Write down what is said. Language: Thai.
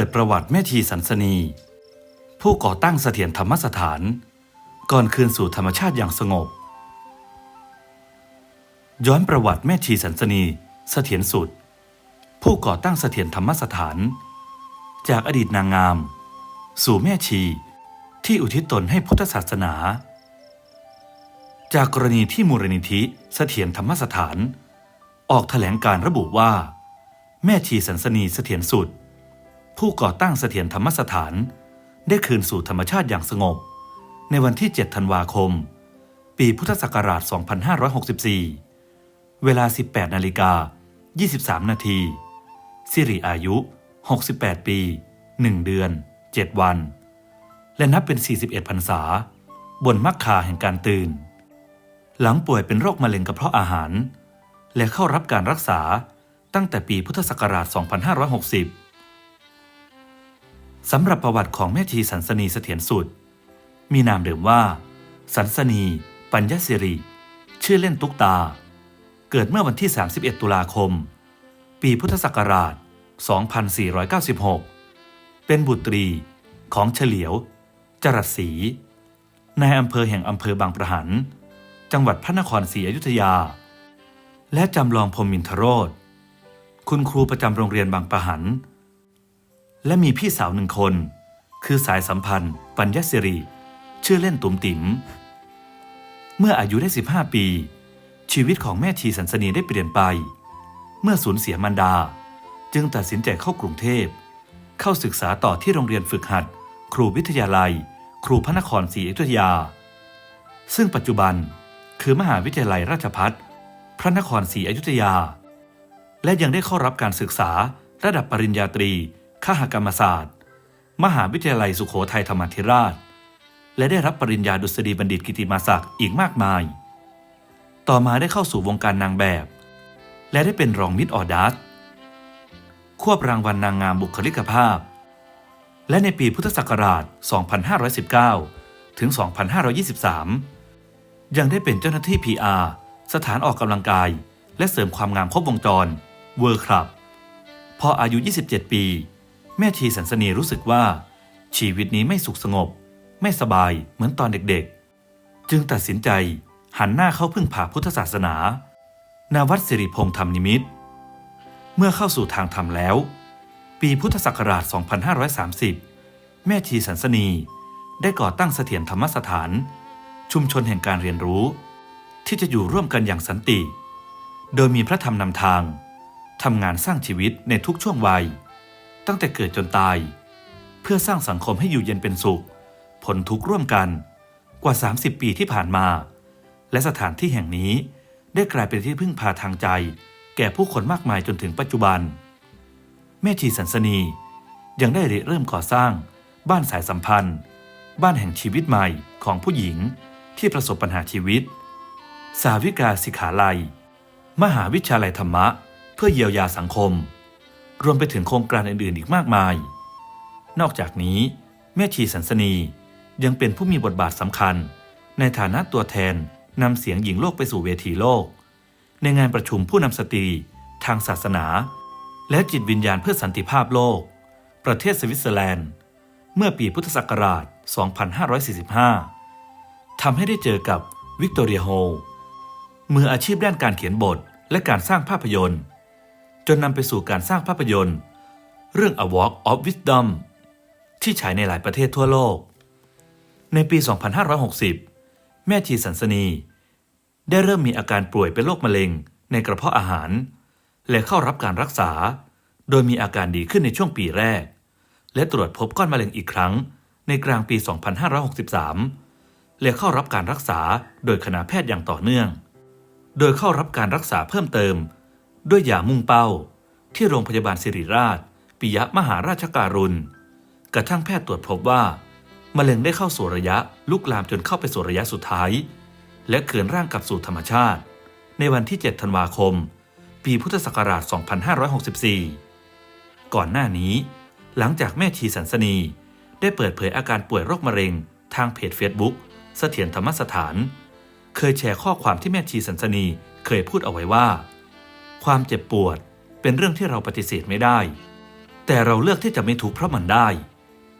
ปิดประวัติแม่ชีสันสนี ผู้ก่อตั้งเสถียรธรรมสถาน ก่อนคืนสู่ธรรมชาติอย่างสงบ ย้อนประวัติแม่ชีสันสนีเสถียรสุด ผู้ก่อตั้งเสถียรธรรมสถาน จากอดีตนางงาม สู่แม่ชีที่อุทิศตนให้พุทธศาสนา จากกรณีที่มูลนิธิเสถียรธรรมสถาน ออกแถลงการระบุว่า แม่ชีสันสนีเสถียรสุด ผู้ก่อตั้งเสถียรธรรมสถาน ได้คืนสู่ธรรมชาติอย่างสงบ ในวันที่ 7 ธันวาคม ปีพุทธศักราช 2564 เวลา 18 นาฬิกา 23 นาทีสิริอายุ 68 ปี 1 เดือน 7 วัน และนับเป็น 41พรรษา บนมักคาแห่งการตื่น หลังป่วยเป็นโรคมะเร็งกระเพาะอาหาร และเข้ารับการรักษาตั้งแต่ปีพุทธศักราช 2560 สำหรับประวัติของแม่ชีสันสนีเสถียรสุด มีนามเดิมว่า สันสนี ปัญญสิริ ชื่อเล่นตุ๊กตา เกิดเมื่อวันที่ 31 ตุลาคม ปีพุทธศักราช 2496 เป็นบุตรีของเฉลียว จรัสศรีในอำเภอแห่งอำเภอบางประหัน จังหวัดพระนครศรีอยุธยา และจำลองพรมมินทรโรธคุณครูประจำโรงเรียนบางประหัน และมีพี่สาวหนึ่งคน คือสายสัมพันธ์ ปัญญสิริ ชื่อเล่นตุ๋มติ๋ม เมื่ออายุได้ 15 ปี ชีวิตของแม่ชีสันสนีได้เปลี่ยนไป เมื่อสูญเสียมารดา จึงตัดสินใจเข้ากรุงเทพ เข้าศึกษาต่อที่โรงเรียนฝึกหัด ครูวิทยาลัย ครูพระนครศรีอยุธยา ซึ่งปัจจุบันคือมหาวิทยาลัยราชภัฏพระนครศรีอยุธยา และยังได้เข้ารับการศึกษาระดับปริญญาตรี ขหกรรมศาสตร์ มหาวิทยาลัยสุโขทัยธรรมาธิราช และได้รับปริญญาดุษฎีบัณฑิตกิติมาศักดิ์อีกมากมาย ต่อมาได้เข้าสู่วงการนางแบบ และได้เป็นรองมิตรออดัสควบรางวัลนางงามบุคลิกภาพ และในปีพุทธศักราช 2519 ถึง 2523 ยังได้เป็นเจ้าหน้าที่ PR สถานออกกำลังกาย และเสริมความงามครบวงจร เวอร์คลับ พออายุ 27 ปี แม่ชีสันสนีรู้สึกว่า ชีวิตนี้ไม่สุขสงบ ไม่สบายเหมือนตอนเด็กๆ จึงตัดสินใจหันหน้าเข้าพึ่งพาพุทธศาสนา นาวัดสิริพงษ์ธรรมนิมิต เมื่อเข้าสู่ทางธรรมแล้ว ปีพุทธศักราช 2530 แม่ชีสันสนีได้ก่อตั้งเสถียรธรรมสถาน ชุมชนแห่งการเรียนรู้ ที่จะอยู่ร่วมกันอย่างสันติ โดยมีพระธรรมนำทางทำงานสร้างชีวิตในทุกช่วงวัย ตั้งแต่เกิดจนตาย เพื่อสร้างสังคมให้อยู่เย็นเป็นสุขผลทุกข์ร่วมกันกว่า 30 ปีที่ผ่านมา และสถานที่แห่งนี้ได้กลายเป็นที่พึ่งพาทางใจ แก่ผู้คนมากมายจนถึงปัจจุบัน แม่ชีสันสนียังได้ริเริ่มก่อสร้าง บ้านสายสัมพันธ์ บ้านแห่งชีวิตใหม่ของผู้หญิงที่ประสบปัญหาชีวิต สาวิกาสิขาลัย มหาวิทยาลัยธรรมะ เพื่อเยียวยาสังคม รวมไปถึงโครงการอื่นๆอีกมากมาย นอกจากนี้ แม่ชีสันสนียังเป็นผู้มีบทบาทสำคัญ ในฐานะตัวแทนนำเสียงหญิงโลกไปสู่เวทีโลก ในงานประชุมผู้นำสตรี ทางศาสนา และจิตวิญญาณเพื่อสันติภาพโลก ประเทศสวิตเซอร์แลนด์ เมื่อปีพุทธศักราช 2545 ทำให้ได้เจอกับวิกตอเรียโฮมืออาชีพด้านการเขียนบทและการสร้างภาพยนตร์ จนนำไปสู่การสร้างภาพยนตร์ เรื่อง A Walk of Wisdom ที่ฉายในหลายประเทศทั่วโลก ในปี 2560 แม่ชีสันสนี ได้เริ่มมีอาการป่วยเป็นโรคมะเร็งในกระเพาะอาหาร และเข้ารับการรักษา โดยมีอาการดีขึ้นในช่วงปีแรก และตรวจพบก้อนมะเร็งอีกครั้ง ในกลางปี 2563 และเข้ารับการรักษาโดยคณะแพทย์อย่างต่อเนื่อง โดยเข้ารับการรักษาเพิ่มเติม ด้วยยามุ่งเป้า ที่โรงพยาบาลสิริราช ปิยะมหาราชการุณ กระทั่งแพทย์ตรวจพบว่ามะเร็งได้เข้าสู่ระยะลุกลามจนเข้าไปสู่ระยะสุดท้าย และเคืนร่างกลับสู่ธรรมชาติ ในวันที่ 7 ธันวาคม ปีพุทธศักราช 2564 ก่อนหน้านี้ หลังจากแม่ชีสันสนี ได้เปิดเผยอาการป่วยโรคมะเร็ง ทางเพจ Facebook เสถียรธรรมสถาน เคยแชร์ข้อความที่แม่ชีสันสนีเคยพูดเอาไว้ว่า ความเจ็บปวดเป็นเรื่องที่เราปฏิเสธไม่ได้ แต่เราเลือกที่จะไม่ทุกข์เพราะมันได้